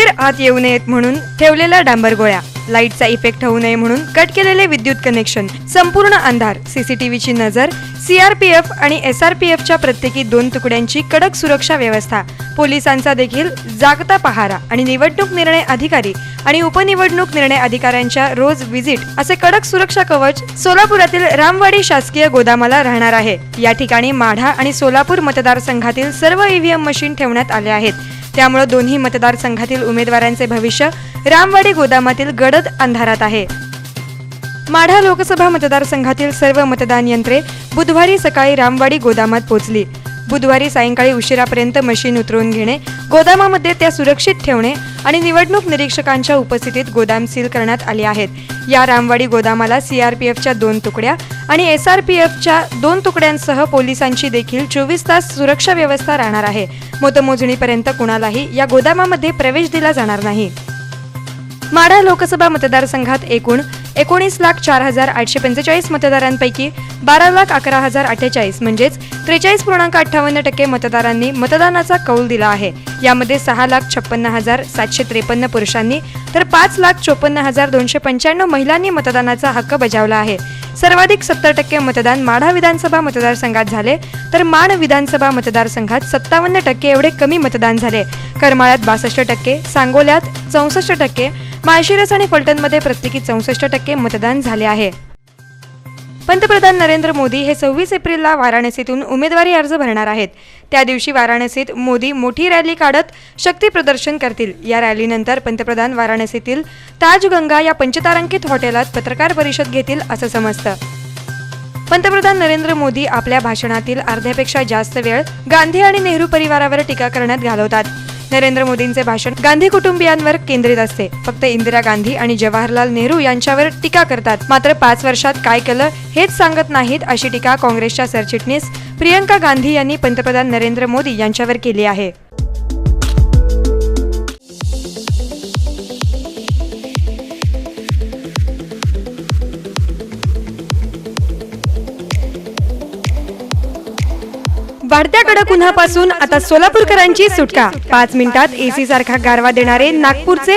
उंदीर आत येऊ नयेत म्हणून ठेवलेल्या डांबर गोळ्या. लाईटचा इफेक्ट होऊ नये म्हणून कट केलेले विद्युत कनेक्शन संपूर्ण अंधार सीसीटीव्हीची नजर सीआरपीएफ आणि एसआरपीएफच्या प्रत्येकी दोन तुकड्यांची कडक सुरक्षा व्यवस्था पोलिसांचा देखील जागता पहारा आणि निवडणूक निर्णय अधिकारी आणि उपनिवडणूक निर्णय अधिकाऱ्यांच्या रोज व्हिजिट असे कडक सुरक्षा कवच सोलापुरातील रामवाडी शासकीय गोदामाला राहणार आहे. या ठिकाणी माढा आणि सोलापूर मतदारसंघातील सर्व ईव्हीएम मशीन ठेवण्यात आले आहेत. त्यामुळे दोन्ही मतदारसंघातील उमेदवारांचे भविष्य रामवाडी गोदामातील गडद अंधारात आहे. माढा लोकसभा मतदारसंघातील सर्व मतदान यंत्रे बुधवारी सकाळी रामवाडी गोदामात पोहोचली बुधवारी सायंकाळी उशिरापर्यंत मशीन उतरवून घेणे गोदामामध्ये त्या सुरक्षित ठेवणे आणि निवडणूक निरीक्षकांच्या उपस्थितीत गोदाम सील करण्यात आले आहेत. या रामवाडी गोदामाला सीआरपीएफच्या दोन तुकड्या आणि एसआरपीएफच्या दोन तुकड्यांसह पोलिसांची देखील चोवीस तास सुरक्षा व्यवस्था राहणार आहे. मतमोजणीपर्यंत कुणालाही या गोदामामध्ये प्रवेश दिला जाणार नाही. माढा लोकसभा मतदारसंघात एकूण एकोणीस लाख चार हजार आठशे पंचेचाळीस मतदारांपैकी बारा लाख अकरा हजार अठ्ठेचाळीस म्हणजेच त्रेचाळीस पूर्णांक अठ्ठावन्न टक्के मतदारांनी मतदानाचा कौल दिला आहे. यामध्ये सहा लाख छप्पन्न हजार सातशे त्रेपन्न पुरुषांनी तर पाच लाख चोपन्न हजार दोनशे पंच्याण्णव महिलांनी मतदानाचा हक्क बजावला आहे. सर्वाधिक सत्तर टक्के मतदान माढा विधानसभा मतदारसंघात झाले. तर माण विधानसभा मतदारसंघात सत्तावन्न टक्के एवढे कमी मतदान झाले. करमाळ्यात बासष्ट टक्के सांगोल्यात चौसष्ट टक्के माळशिरस आणि फलटणमध्ये प्रत्येकी चौसष्ट टक्के मतदान झाले आहे. पंतप्रधान नरेंद्र मोदी हे सव्वीस एप्रिलला वाराणसीतून उमेदवारी अर्ज भरणार आहेत. त्या दिवशी वाराणसीत मोदी मोठी रॅली काढत शक्ती प्रदर्शन करतील. या रॅलीनंतर पंतप्रधान वाराणसीतील ताजगंगा या पंचतारांकित हॉटेलात पत्रकार परिषद घेतील असं समजतं. पंतप्रधान नरेंद्र मोदी आपल्या भाषणातील अर्ध्यापेक्षा जास्त वेळ गांधी आणि नेहरू परिवारावर टीका करण्यात घालवतात. नरेंद्र मोदींचे भाषण गांधी कुटुंबियांवर केंद्रित असते. फक्त इंदिरा गांधी आणि जवाहरलाल नेहरू यांच्यावर टीका करतात. मात्र पाच वर्षात काय केलं हेच सांगत नाहीत अशी टीका काँग्रेसच्या सरचिटणीस प्रियंका गांधी यांनी पंतप्रधान नरेंद्र मोदी यांच्यावर केली आहे. वाढत्या कडक उन्हापासून आता सोलापूरकरांची सुटका. पाच मिनिटात एसी सारखा गारवा देणारे नागपूरचे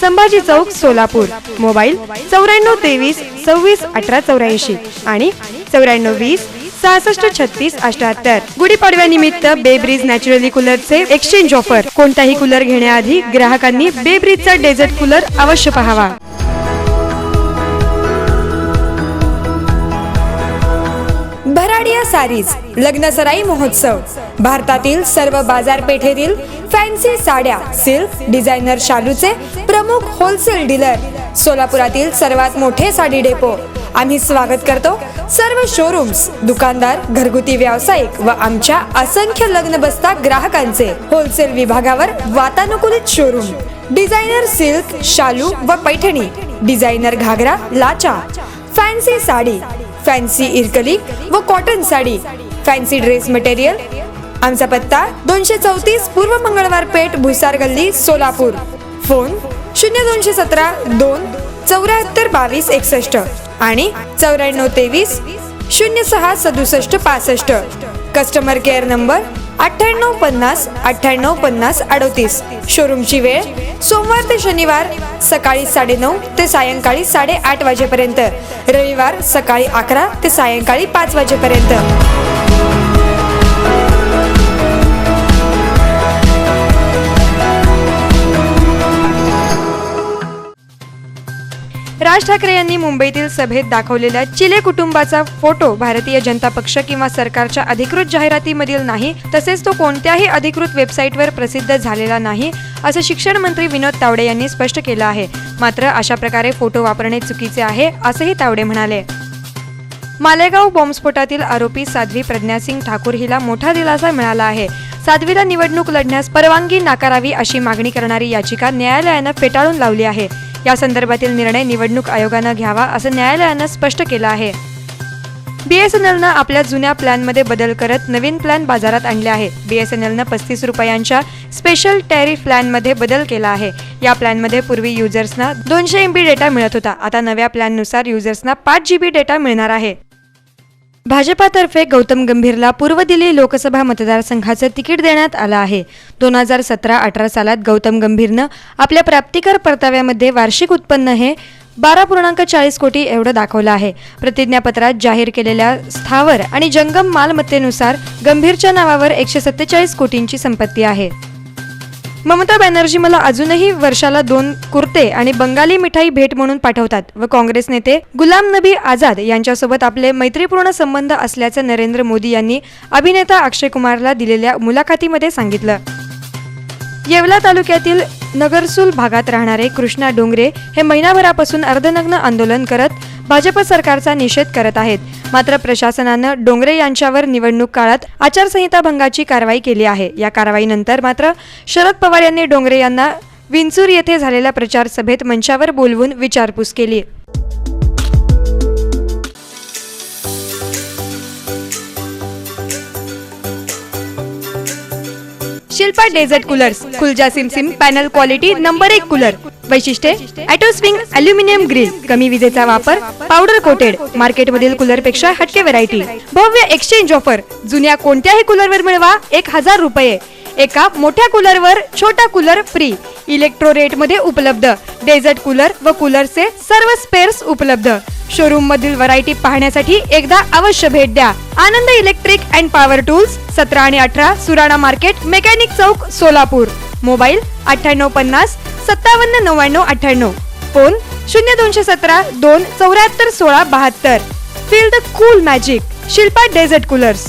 संभाजी चौक सोलापूर. मोबाईल चौऱ्याण्णव तेवीस सव्वीस अठरा चौऱ्याऐंशी आणि चौऱ्याण्णव वीस सहासष्ट छत्तीस अठ्याहत्तर. गुढीपाडव्यानिमित्त बेब्रिज नॅचरली कूलरचे एक्सचेंज ऑफर कोणताही कूलर घेण्याआधी ग्राहकांनी बेब्रिजचा डेझर्ट कूलर अवश्य पहावा. सारीज लग्नसराई महोत्सव. भारतातील सर्व बाजारपेठेतील फॅन्सी साड्या सिल्क डिझायनर शालूचे प्रमुख होलसेल डीलर सोलापुरातील सर्वात मोठे साडी डेपो. आम्ही स्वागत करतो सर्व शोरूम्स दुकानदार घरगुती व्यावसायिक व आमच्या असंख्य लग्न बसता ग्राहकांचे होलसेल विभागावर वातानुकूलित शोरूम डिझायनर सिल्क शालू व पैठणी डिझायनर घागरा लाचा. फॅन्सी साडी फॅन्सी इरकली व cotton sari. Fancy dress material आमचा पत्ता दोनशे चौतीस पूर्व मंगळवार पेठ भुसार गल्ली सोलापूर. फोन शून्य दोनशे सतरा दोन चौऱ्याहत्तर बावीस एकसष्ट आणि चौऱ्याण्णव तेवीस शून्य सहा सदुसष्ट पासष्ट. कस्टमर केअर नंबर अठ्ठ्याण्णव पन्नास अठ्ठ्याण्णव पन्नास अडतीस. शोरूमची वेळ सोमवार ते शनिवार सकाळी साडेनऊ ते सायंकाळी साडेआठ वाजेपर्यंत. रविवार सकाळी अकरा ते सायंकाळी पाच वाजेपर्यंत. राज ठाकरे यांनी मुंबईतील सभेत दाखवलेल्या चिले कुटुंबाचा फोटो भारतीय जनता पक्ष किंवा सरकारच्या अधिकृत जाहिरातीमधील नाही तसेच तो कोणत्याही अधिकृत वेबसाईटवर प्रसिद्ध झालेला नाही असं शिक्षण मंत्री विनोद तावडे यांनी स्पष्ट केलं आहे. मात्र अशा प्रकारे फोटो वापरणे चुकीचे आहे असंही तावडे म्हणाले. मालेगाव बॉम्बस्फोटातील आरोपी साध्वी प्रज्ञासिंग ठाकूर हिला मोठा दिलासा मिळाला आहे. साध्वीला निवडणूक लढण्यास परवानगी नाकारावी अशी मागणी करणारी याचिका न्यायालयानं फेटाळून लावली आहे. या संदर्भातील निर्णय निवडणूक आयोगानं घ्यावा असं न्यायालयानं स्पष्ट केलं आहे. बीएसएनएलनं आपल्या जुन्या प्लॅनमध्ये बदल करत नवीन प्लॅन बाजारात आणले आहे. बीएसएनएलनं पस्तीस रुपयांच्या स्पेशल टॅरिफ प्लॅनमध्ये बदल केला आहे. या प्लॅनमध्ये पूर्वी युजर्सना दोनशे एम बी डेटा मिळत होता. आता नव्या प्लॅननुसार युजर्सना पाच जी बी डेटा मिळणार आहे. भाजपातर्फे गौतम गंभीरला पूर्व दिल्ली लोकसभा मतदारसंघाचं तिकीट देण्यात आलं आहे. दोन हजार सतरा अठरा सालात गौतम गंभीरनं आपल्या प्राप्तिकर परताव्यामध्ये वार्षिक उत्पन्न हे बारा पूर्णांक चाळीस कोटी एवढं दाखवलं आहे. प्रतिज्ञापत्रात जाहीर केलेल्या स्थावर आणि जंगम मालमत्तेनुसार गंभीरच्या नावावर एकशे सत्तेचाळीस कोटींची संपत्ती आहे. ममता बॅनर्जी मला अजूनही वर्षाला दोन कुर्ते आणि बंगाली मिठाई भेट म्हणून पाठवतात व काँग्रेस नेते गुलाम नबी आझाद यांच्यासोबत आपले मैत्रीपूर्ण संबंध असल्याचं नरेंद्र मोदी यांनी अभिनेता अक्षय कुमारला दिलेल्या मुलाखतीमध्ये सांगितलं. येवला तालुक्यातील नगरसूल भागात राहणारे कृष्णा डोंगरे हे महिनाभरापासून अर्धनग्न आंदोलन करत भाजप सरकारचा निषेध करत आहेत. मात्र प्रशासनानं डोंगरे यांच्यावर निवडणूक काळात आचारसंहिता भंगाची कारवाई केली आहे. या कारवाईनंतर मात्र शरद पवार यांनी डोंगरे यांना विंचूर येथे झालेल्या प्रचार सभेत मंचावर बोलवून विचारपूस केली. शिल्पा डेझर्ट कूलर्स खुलजा सिमसिम पॅनल क्वालिटी नंबर एक कूलर. वैशिष्ट्ये ॲटोस्विंग अल्युमिनियम ग्रिल कमी विजेचा वापर पावडर कोटेड मार्केटमधील कूलरपेक्षा हटके व्हरायटी भव्य एक्सचेंज ऑफर जुन्या कोणत्याही कूलरवर मिळवा एक हजार रुपये. एका मोठ्या कूलरवर छोटा कूलर फ्री इलेक्ट्रो रेटमध्ये उपलब्ध. डेझर्ट कूलर व कूलरचे सर्व स्पेअर्स उपलब्ध. शोरूम मधील व्हरायटी पाहण्यासाठी एकदा अवश्य भेट द्या. Anand electric and power tools सतरा आणि अठरा सुराणा मार्केट मेकॅनिक चौक सोलापूर. मोबाईल अठ्ठ्याण्णव पन्नास सत्तावन्न नव्याण्णव अठ्ठ्याण्णव. फोन शून्य दोनशे सतरा दोन चौऱ्याहत्तर सोळा बहात्तर. Feel the cool magic Shilpa desert coolers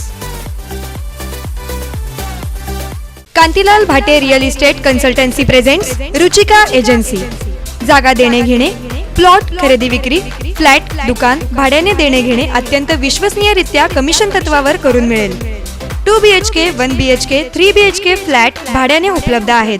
Kantilal Bhate real estate consultancy presents Ruchika agency जागा देणे घेणे प्लॉट खरेदी विक्री फ्लॅट दुकान भाड्याने देणे घेणे अत्यंत विश्वसनीयरित्या कमिशन तत्वावर करून मिळेल. Two B H K one B H K three B H K flat भाड्याने उपलब्ध आहेत.